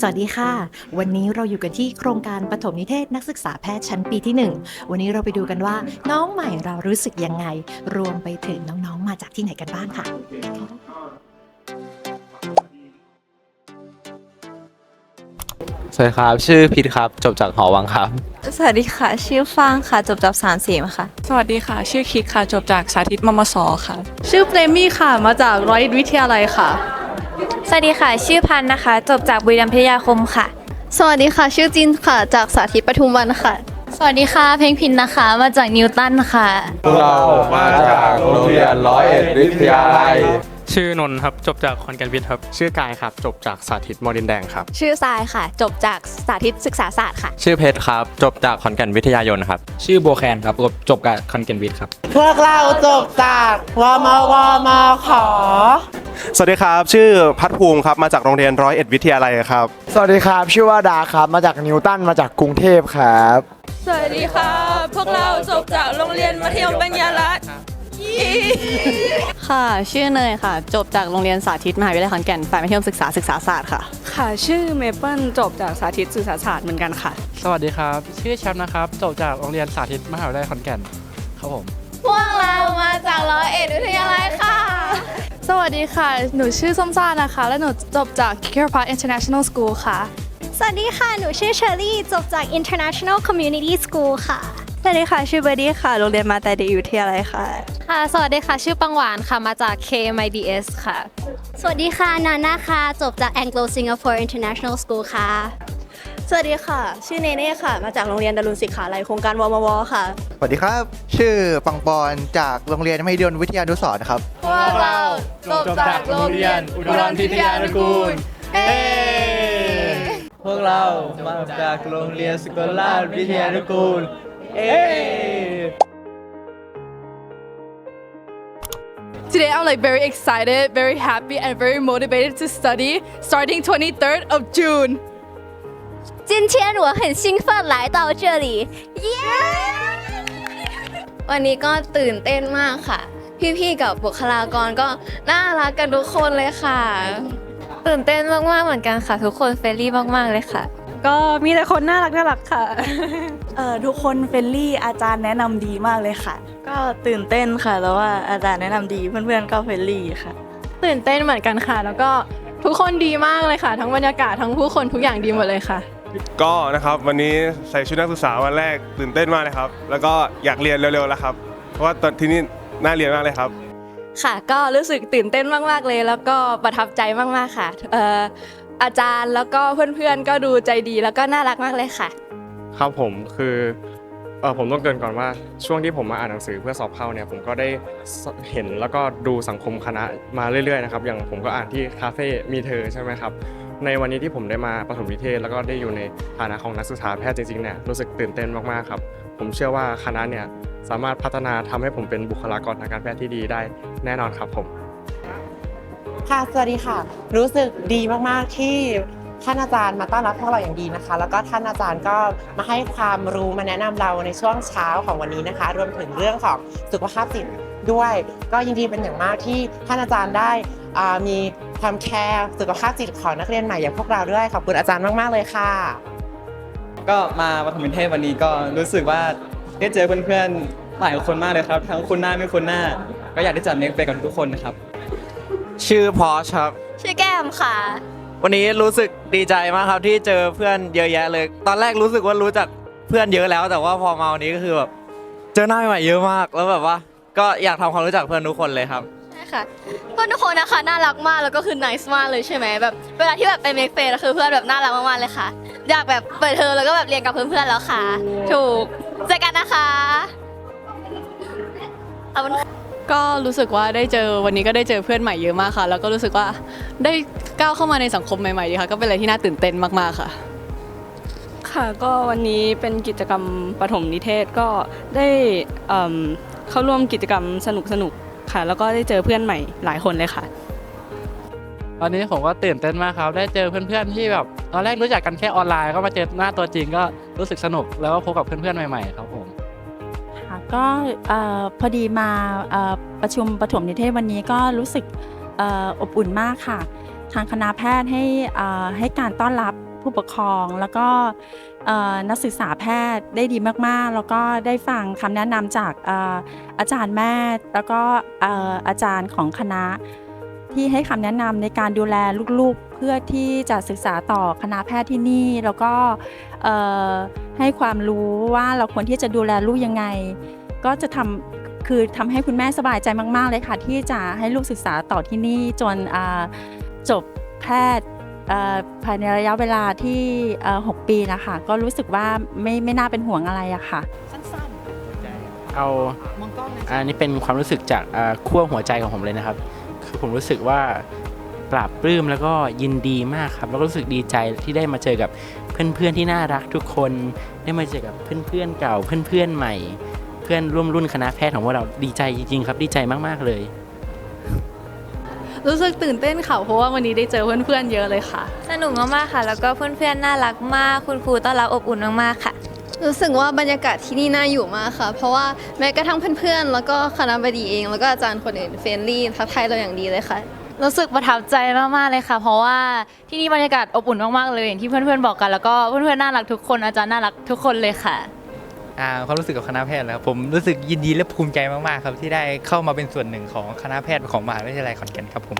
สวัสดีค่ะ วันนี้เราอยู่กันที่โครงการปฐมนิเทศนักศึกษาแพทย์ชั้นปีที่ 1 วันนี้เราไปดูกันว่าน้องใหม่เรารู้สึกยังไง รวมไปถึงน้องๆมาจากที่ไหนกันบ้างค่ะ สวัสดีครับ ชื่อพิทครับ จบจากหอวังครับ สวัสดีค่ะ ชื่อฟางค่ะ จบจากสารเสีมค่ะ สวัสดีค่ะ ชื่อคิกค่ะ จบจากสาธิตมมสค่ะ ชื่อเปรมี่ค่ะ มาจากร้อยวิทยาลัยค่ะ สวัสดีค่ะ ชื่อพันธ์นะคะ จบจากบุรีรัมย์พิทยาคมค่ะ สวัสดีค่ะ ชื่อจินค่ะ จากสาธิตปทุมวันค่ะ สวัสดีค่ะ เพลงพินนะคะ มาจากนิวตันค่ะ พวกเรามาจากโรงเรียนร้อยเอ็ดวิทยาลัย ชื่อนนท์ครับ จบจากคอนแกนวิทย์ครับ ชื่อกายครับ จบจากสาธิตมอดินแดงครับ ชื่อทรายค่ะ จบจากสาธิตศึกษาศาสตร์ค่ะ ชื่อเพชรครับ จบจากขอนแก่นวิทยายนครับ ชื่อโบแคนครับ จบกับคอนแกนวิทย์ครับ พวกเราจบจากวมวมขอ สวัสดีครับ ชื่อพัฒภูมิครับ มาจากโรงเรียนร้อยเอ็ดวิทยาลัยครับ สวัสดีครับ ชื่อว่าดาครับ มาจากนิวตัน มาจากกรุงเทพครับ สวัสดีค่ะพวกเราจบจากโรงเรียนมัธยมปัญญารัตน์ ค่ะ ชื่อเนยค่ะ จบจากโรงเรียนสาธิตมหาวิทยาลัยขอนแก่นฝ่ายมัธยมศึกษาศึกษาศาสตร์ค่ะ ค่ะชื่อเมเปิลจบจากสาธิตสื่อสารศาสตร์เหมือนกันค่ะ สวัสดีครับ ชื่อแชมป์นะครับ จบจากโรงเรียนสาธิตมหาวิทยาลัยขอนแก่นครับผม พวกเรามาจากร้อยเอ็ดวิทยาลัยค่ะ สวัสดีค่ะ หนูชื่อส้มซ่านะคะ และหนูจบจาก k i r p a t International School ค่ะ สวัสดีค่ะ หนูชื่อเชอรี่ จบจาก International Community School ค่ะส วัสดีค่ะ ชื่อเบอร์ดี้ค่ะ โรงเรียนมาแต่ดีวิทยาลัยค่ะ ค่ะ สวัสดีค่ะ ชื่อปังหวานค่ะ มาจาก KMIDS ค่ะ สวัสดีค่ะ นาน่าค่ะ จบจาก Anglo Singapore International School ค่ะ สวัสดีค่ะ ชื่อเนเน่ค่ะ มาจากโรงเรียนดารุณศิกขาลัยโครงการวมวค่ะ สวัสดีครับ ชื่อปังปอนจากโรงเรียนมหิดลวิทยานุสรณ์ครับ พวกเราจบจากโรงเรียนอุดรพิทยานุกูลเฮ้พวกเรามาจากโรงเรียนสกลราชวิทยานุกูล เอ Today I'm like very excited, very happy, and very motivated to study starting 23rd of June. 今天我很兴奋来到这里，耶、 วันนี้ก็ตื่นเต้นมากค่ะ พี่ๆกับบุคลากรก็น่ารักกันทุกคนเลยค่ะ ตื่นเต้นมากๆเหมือนกันค่ะ ทุกคนเฟรนลี่มากๆเลยค่ะ ก็มีแต่คนน่ารักน่ารักค่ะ เอ่อทุกคนเฟรนลี่อาจารย์แนะนำดีมากเลยค่ะ ก็ตื่นเต้นค่ะ แล้วว่าอาจารย์แนะนำดีเพื่อนๆก็เฟรนลี่ค่ะ ตื่นเต้นเหมือนกันค่ะ แล้วก็ทุกคนดีมากเลยค่ะ ทั้งบรรยากาศทั้งผู้คนทุกอย่างดีหมดเลยค่ะ ก็นะครับวันนี้ใส่ชุดนักศึกษาวันแรกตื่นเต้นมากเลยครับ แล้วก็อยากเรียนเร็วๆแล้วครับ เพราะว่าตอนที่นี่น่าเรียนมากเลยครับ ค่ะก็รู้สึกตื่นเต้นมาก ๆ เลย แล้วก็ประทับใจมาก ๆ ค่ะเอ่อ อาจารย์แล้วก็เพื่อนๆก็ดูใจดีแล้วก็น่ารักมากเลยค่ะ ครับผมคือเออผมต้องเกรินก่อนว่าช่วงที่ผมมาอ่านหนังสือเพื่อสอบเข้าเนี่ยผมก็ได้เห็นแล้วก็ดูสังคมคณะมาเรื่อยๆนะครับอย่างผมก็อ่านที่คาเฟ่มีเธอใช่ไหมครับในวันนี้ที่ผมได้มาปฐมนิเทศ แล้วก็ได้อยู่ในฐานะของนักศึกษาแพทย์จริงๆเนี่ยรู้สึกตื่นเต้นมากๆครับ ผมเชื่อว่าคณะเนี่ยสามารถพัฒนาทำให้ผมเป็นบุคลากรทางการแพทย์ที่ดีได้แน่นอนครับผม ค่ะ สวัสดีค่ะ รู้สึกดีมาก ๆ ที่ท่านอาจารย์มาต้อนรับพวกเราอย่างดีนะคะ แล้วก็ท่านอาจารย์ก็มาให้ความรู้มาแนะนำเราในช่วงเช้าของวันนี้นะคะ รวมถึงเรื่องของสุขภาพจิตด้วย ก็ยินดีเป็นอย่างมากที่ท่านอาจารย์ได้มีความแคร์สุขภาพจิตของนักเรียนใหม่อย่างพวกเราด้วยขอบคุณอาจารย์มาก ๆ เลยค่ะ ก็มาปฐมนิเทศวันนี้ก็รู้สึกว่าได้เจอเพื่อนๆหลายคนมากเลยครับ ทั้งคุณหน้าไม่คุณหน้า ก็อยากที่จะเน็กไปกับทุกคนนะครับ ชื่อพอชครับ ชื่อแก้มค่ะ วันนี้รู้สึกดีใจมากครับที่เจอเพื่อนเยอะแยะเลย ตอนแรกรู้สึกว่ารู้จักเพื่อนเยอะแล้ว แต่ว่าพอมาวันนี้ก็คือแบบเจอหน้าใหม่ๆเยอะมากแล้วแบบว่า ก็อยากทำความรู้จักเพื่อนทุกคนเลยครับ ใช่ค่ะเพื่อนทุกคนนะคะน่ารักมากแล้วก็คือ nice มากเลยใช่ไหมแบบเวลาที่แบบไปเมกเฟสคือเพื่อนแบบน่ารักมากๆเลยค่ะ อยากแบบเปิดเทอมแล้วก็แบบเรียนกับเพื่อนๆแล้วค่ะ ถูกเจอกันนะคะขอบคุณค่ะ ก็รู้สึกว่าได้เจอวันนี้ก็ได้เจอเพื่อนใหม่เยอะมากค่ะ แล้วก็รู้สึกว่าได้ก้าวเข้ามาในสังคมใหม่ๆดีค่ะ ก็เป็นอะไรที่น่าตื่นเต้นมากๆค่ะ ค่ะก็วันนี้เป็นกิจกรรมปฐมนิเทศก็ได้เอิ่มเข้าร่วมกิจกรรมสนุกสนุกๆค่ะ แล้วก็ได้เจอเพื่อนใหม่หลายคนเลยค่ะ ตอนนี้ผมก็ตื่นเต้นมากครับ ได้เจอเพื่อนๆที่แบบตอนแรกรู้จักกันแค่ออนไลน์ก็มาเจอหน้าตัวจริงก็รู้สึกสนุกแล้วก็พบกับเพื่อนๆใหม่ๆครับผมค่ะ ก็พอดีมาประชุมปฐมนิเทศวันนี้ก็รู้สึกอบอุ่นมากค่ะ ทางคณะแพทย์ให้ให้การต้อนรับผู้ปกครอง แล้วก็นักศึกษาแพทย์ได้ดีมากๆ แล้วก็ได้ฟังคำแนะนำจากอาจารย์แม่แล้วก็อาจารย์ของคณะที่ให้คำแนะนำในการดูแลลูกๆ เพื่อที่จะศึกษาต่อคณะแพทย์ที่นี่แล้วก็ ให้ความรู้ว่าเราควรที่จะดูแลลูกยังไง ก็จะทำคือทำให้คุณแม่สบายใจมาก ๆ เลยค่ะ ที่จะให้ลูกศึกษาต่อที่นี่จนอ่าจบแพทย์เอ่อภายในระยะเวลาที่เอ่อ6ปีนะคะ ก็รู้สึกว่าไม่ไม่น่าเป็นห่วงอะไรอะค่ะ สั้นเอาๆมองกล้องนะอันนี้เป็นความรู้สึกจากอ่าขั้วหัวใจของผมเลยนะครับ คือผมรู้สึกว่า ปราบปลื้มแล้วก็ยินดีมากครับ แล้วก็รู้สึกดีใจที่ได้มาเจอกับเพื่อนๆที่น่ารักทุกคน ได้มาเจอกับเพื่อนๆเก่าเพื่อนๆใหม่ เพื่อนร่วมรุ่นคณะแพทย์ของพวกเราดีใจจริงๆ ครับดีใจมากๆเลย รู้สึกตื่นเต้นค่ะเพราะว่าวันนี้ได้เจอเพื่อนๆเยอะเลยค่ะ สนุกมากๆค่ะ แล้วก็เพื่อนๆน่ารักมาก คุณครูต้อนรับอบอุ่นมากๆค่ะ รู้สึกว่าบรรยากาศที่นี่น่าอยู่มากค่ะ เพราะว่าแม้กระทั่งเพื่อนๆ แล้วก็คณะบดีเอง แล้วก็อาจารย์คนอื่นเฟรนลี่ทักทายเราอย่างดีเลยค่ะ รู้สึกประทับใจมากๆเลยค่ะ เพราะว่าที่นี่บรรยากาศอบอุ่นมากๆเลยอย่างที่เพื่อนๆบอกกันแล้วก็เพื่อนๆน่ารักทุกคนอาจารย์น่ารักทุกคนเลยค่ะอ่าความรู้สึกกับคณะแพทย์แล้วผมรู้สึกยินดีและภูมิใจมากๆ ครับที่ได้เข้ามาเป็นส่วนหนึ่งของคณะแพทย์ของมหาวิทยาลัยขอนแก่นครับผม